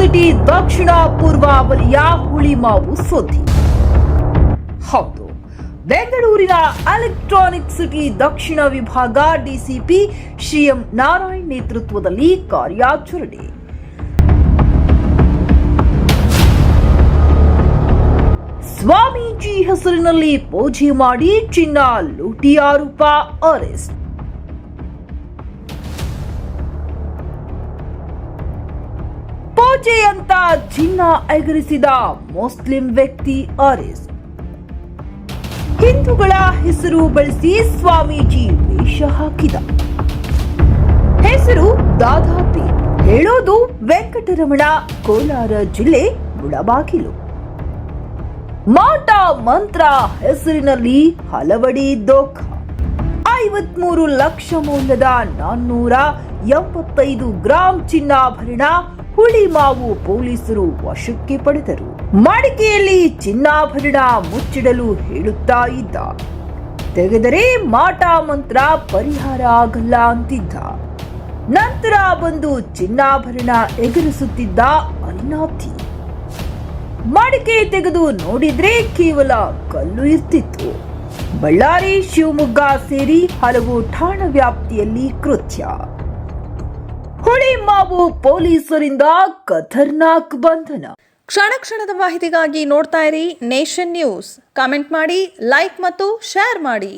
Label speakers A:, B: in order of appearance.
A: City ದಕ್ಷಿಣ ಪೂರ್ವ ವಲಯ ಹುಳಿಮಾವು ಸುದ್ದಿ. ಹೌದು. ಬೆಂಗಳೂರಿನ ಎಲೆಕ್ಟ್ರಾನಿಕ್ ಸಿಟಿ ದಕ್ಷಿಣ ವಿಭಾಗ ಡಿಸಿಪಿ ಶ್ರೀ ಎಂ ನಾರಾಯಣ್ ನೇತೃತ್ವದಲ್ಲಿ ಕಾರ್ಯಾಚರಣೆ ಸ್ವಾಮೀಜಿ ಹೆಸರಿನಲ್ಲಿ ಪೂಜೆ ಮಾಡಿ ಚಿನ್ನ ಲೂಟಿ ಆರೋಪ ಅರೆಸ್ಟ್. ಪೂಜೆ ಅಂತ ಚಿನ್ನ ಎಗರಿಸಿದ ಮುಸ್ಲಿಂ ವ್ಯಕ್ತಿ ಆರಿಸ್ ಹಿಂದೂಗಳ ಹೆಸರು ಬಳಸಿ ಸ್ವಾಮೀಜಿ ವೇಷ ಹಾಕಿದ. ಹೆಸರು ದಾದಾಪಿ ಹೇಳೋದು ವೆಂಕಟರಮಣ, ಕೋಲಾರ ಜಿಲ್ಲೆ ಮುಳಬಾಗಿಲು. ಮಾಟ ಮಂತ್ರ ಹೆಸರಿನಲ್ಲಿ ಹಲವಡಿ ದೋಖ. ಐವತ್ಮೂರು ಲಕ್ಷ ಮೌಲ್ಯದ ನಾನ್ನೂರ ಎಂಬತ್ತೈದು ಗ್ರಾಂ ಚಿನ್ನಾಭರಣ ಹುಳಿಮಾವು ಪೊಲೀಸರು ವಶಕ್ಕೆ ಪಡೆದರು. ಮಡಿಕೆಯಲ್ಲಿ ಚಿನ್ನಾಭರಣ ಮುಚ್ಚಿಡಲು ಹೇಳುತ್ತಾ ಇದ್ದ. ತೆಗೆದರೆ ಮಾಟ ಮಂತ್ರ ಪರಿಹಾರ ಆಗಲ್ಲ ಅಂತಿದ್ದ. ನಂತರ ಬಂದು ಚಿನ್ನಾಭರಣ ಎಗರಿಸುತ್ತಿದ್ದ ಅರಿನಾಥಿ ಮಡಿಕೆ ತೆಗೆದು ನೋಡಿದ್ರೆ ಕೇವಲ ಕಲ್ಲು ಇರ್ತಿತ್ತು. ಬಳ್ಳಾರಿ ಶಿವಮೊಗ್ಗ ಸೇರಿ ಹಲವು ಠಾಣಾ ವ್ಯಾಪ್ತಿಯಲ್ಲಿ ಕೃತ್ಯ. ಹುಳಿ ಮಾವು ಪೊಲೀಸರಿಂದ ಖತರ್ನಾಕ್ ಬಂಧನ.
B: ಕ್ಷಣ ಕ್ಷಣದ ಮಾಹಿತಿಗಾಗಿ ನೋಡ್ತಾ ಇರಿ ನೇಷನ್ ನ್ಯೂಸ್. ಕಾಮೆಂಟ್ ಮಾಡಿ, ಲೈಕ್ ಮತ್ತು ಶೇರ್ ಮಾಡಿ.